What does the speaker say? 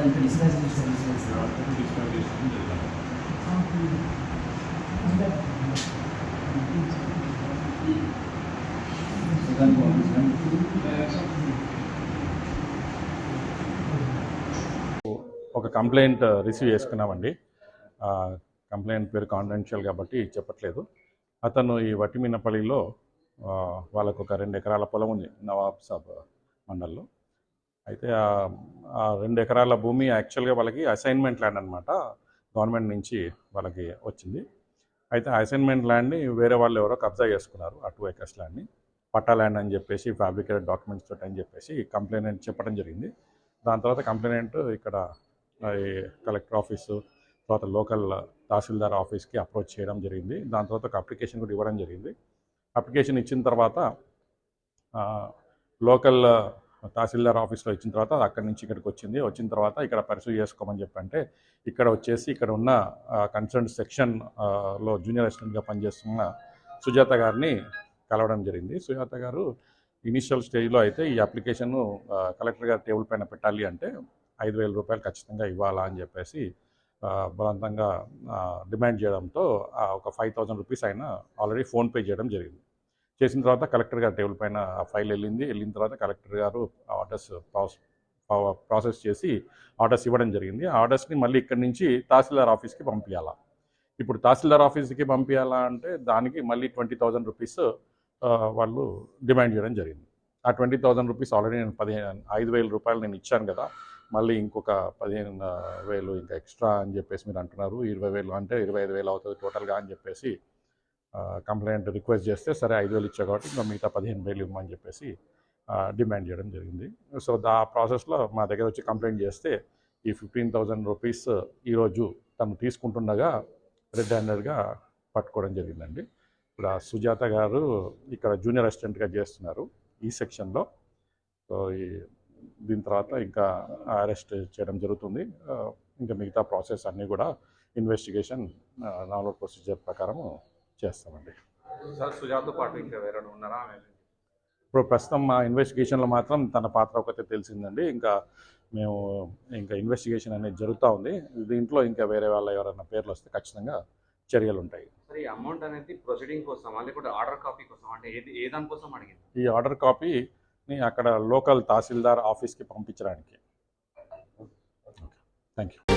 ఎంత డిస్కస్ ఒక complaint receive చేసుకున్నామండి. కంప్లైంట్ పేరు కాన్ఫిడెన్షియల్ కాబట్టి చెప్పట్లేదు. అతను ఈ వట్టిమినపల్లిలో వాళ్ళకు ఒక రెండు ఎకరాల పొలం ఉంది నవాబ్ సాబ్ మండల్లో. అయితే ఆ- రెండు ఎకరాల భూమి యాక్చువల్గా వాళ్ళకి అసైన్మెంట్ ల్యాండ్ అనమాట గవర్నమెంట్ నుంచి వాళ్ళకి వచ్చింది. అయితే అసైన్మెంట్ ల్యాండ్ని వేరే వాళ్ళు ఎవరో కబ్జా చేసుకున్నారు ఆ టూ ఎకర్స్ ల్యాండ్ని. పట్టా ల్యాండ్ అని చెప్పేసి ఫ్యాబ్రికేటెడ్ డాక్యుమెంట్స్ తోటి అని చెప్పేసి కంప్లైంట్ చెప్పడం జరిగింది. దాని తర్వాత కంప్లైంట్ ఇక్కడ కలెక్టర్ ఆఫీసు తర్వాత లోకల్ తహసీల్దార్ ఆఫీస్కి అప్రోచ్ చేయడం జరిగింది. దాని తర్వాత ఒక అప్లికేషన్ కూడా ఇవ్వడం జరిగింది. అప్లికేషన్ ఇచ్చిన తర్వాత లోకల్ తహసీల్దార్ ఆఫీస్లో ఇచ్చిన తర్వాత అక్కడి నుంచి ఇక్కడికి వచ్చింది. వచ్చిన తర్వాత ఇక్కడ పరిశీలి చేసుకోమని చెప్పంటే ఇక్కడ వచ్చేసి ఇక్కడ ఉన్న కన్సర్న్ సెక్షన్లో జూనియర్ అసిస్టెంట్గా పనిచేస్తున్న సుజాత గారిని కలవడం జరిగింది. సుజాత గారు ఇనిషియల్ స్టేజ్లో అయితే ఈ అప్లికేషన్ కలెక్టర్ గారి టేబుల్ పైన పెట్టాలి అంటే ఐదు వేల రూపాయలు ఖచ్చితంగా ఇవ్వాలా అని చెప్పేసి బలవంతంగా డిమాండ్ చేయడంతో ఒక ఫైవ్ థౌజండ్ రూపీస్ ఆయన ఆల్రెడీ ఫోన్పే చేయడం జరిగింది. చేసిన తర్వాత కలెక్టర్ గారి టేబుల్ పైన ఫైల్ వెళ్ళింది. వెళ్ళిన తర్వాత కలెక్టర్ గారు ఆర్డర్స్ ప్రాసెస్ చేసి ఆర్డర్స్ ఇవ్వడం జరిగింది. ఆ ఆర్డర్స్ని మళ్ళీ ఇక్కడి నుంచి తహసీల్దార్ ఆఫీస్కి పంపించాలా ఇప్పుడు తహసీల్దార్ ఆఫీస్కి పంపించాలా అంటే దానికి మళ్ళీ ట్వంటీ థౌజండ్ రూపీస్ వాళ్ళు డిమాండ్ చేయడం జరిగింది. ఆ ట్వంటీ థౌజండ్ రూపీస్ ఆల్రెడీ నేను పదిహేను ఐదు వేల రూపాయలు నేను ఇచ్చాను కదా మళ్ళీ ఇంకొక పదిహేను వేలు ఇంకా ఎక్స్ట్రా అని చెప్పేసి మీరు అంటున్నారు. ఇరవై వేలు అంటే ఇరవై ఐదు వేలు అవుతుంది టోటల్గా అని చెప్పేసి కంప్లైంట్ రిక్వెస్ట్ చేస్తే సరే ఐదు వేలు ఇచ్చా కాబట్టి ఇంకా మిగతా పదిహేను వేలు ఇవ్వమని చెప్పేసి డిమాండ్ చేయడం జరిగింది. సో దా ప్రాసెస్లో మా దగ్గర వచ్చి కంప్లైంట్ చేస్తే ఈ ఫిఫ్టీన్ థౌజండ్ రూపీస్ ఈరోజు తను తీసుకుంటుండగా రెడ్ హ్యాండెడ్గా పట్టుకోవడం జరిగిందండి. ఇప్పుడు ఆ సుజాత గారు ఇక్కడ జూనియర్ అసిస్టెంట్గా చేస్తున్నారు ఈ సెక్షన్లో. సో ఈ దీని తర్వాత ఇంకా అరెస్ట్ చేయడం జరుగుతుంది. ఇంకా మిగతా ప్రాసెస్ అన్నీ కూడా ఇన్వెస్టిగేషన్ నార్మల్ ప్రొసీజర్ ప్రకారము చేస్తామండి. ఇప్పుడు ప్రస్తుతం మా ఇన్వెస్టిగేషన్లో మాత్రం తన పాత్ర ఒకటే తెలిసిందండి. ఇంకా మేము ఇంకా ఇన్వెస్టిగేషన్ అనేది జరుగుతూ ఉంది. దీంట్లో ఇంకా వేరే వాళ్ళ ఎవరైనా పేర్లు వస్తే ఖచ్చితంగా చర్యలు ఉంటాయి. సార్ ఈ అమౌంట్ అనేది ప్రొసీడింగ్ కోసం లేకపోతే ఆర్డర్ కాపీ కోసం? అంటే ఏది ఏ దానికోసం అడిగింది? ఈ ఆర్డర్ కాపీని అక్కడ లోకల్ తహసీల్దార్ ఆఫీస్కి పంపించడానికి. Thank you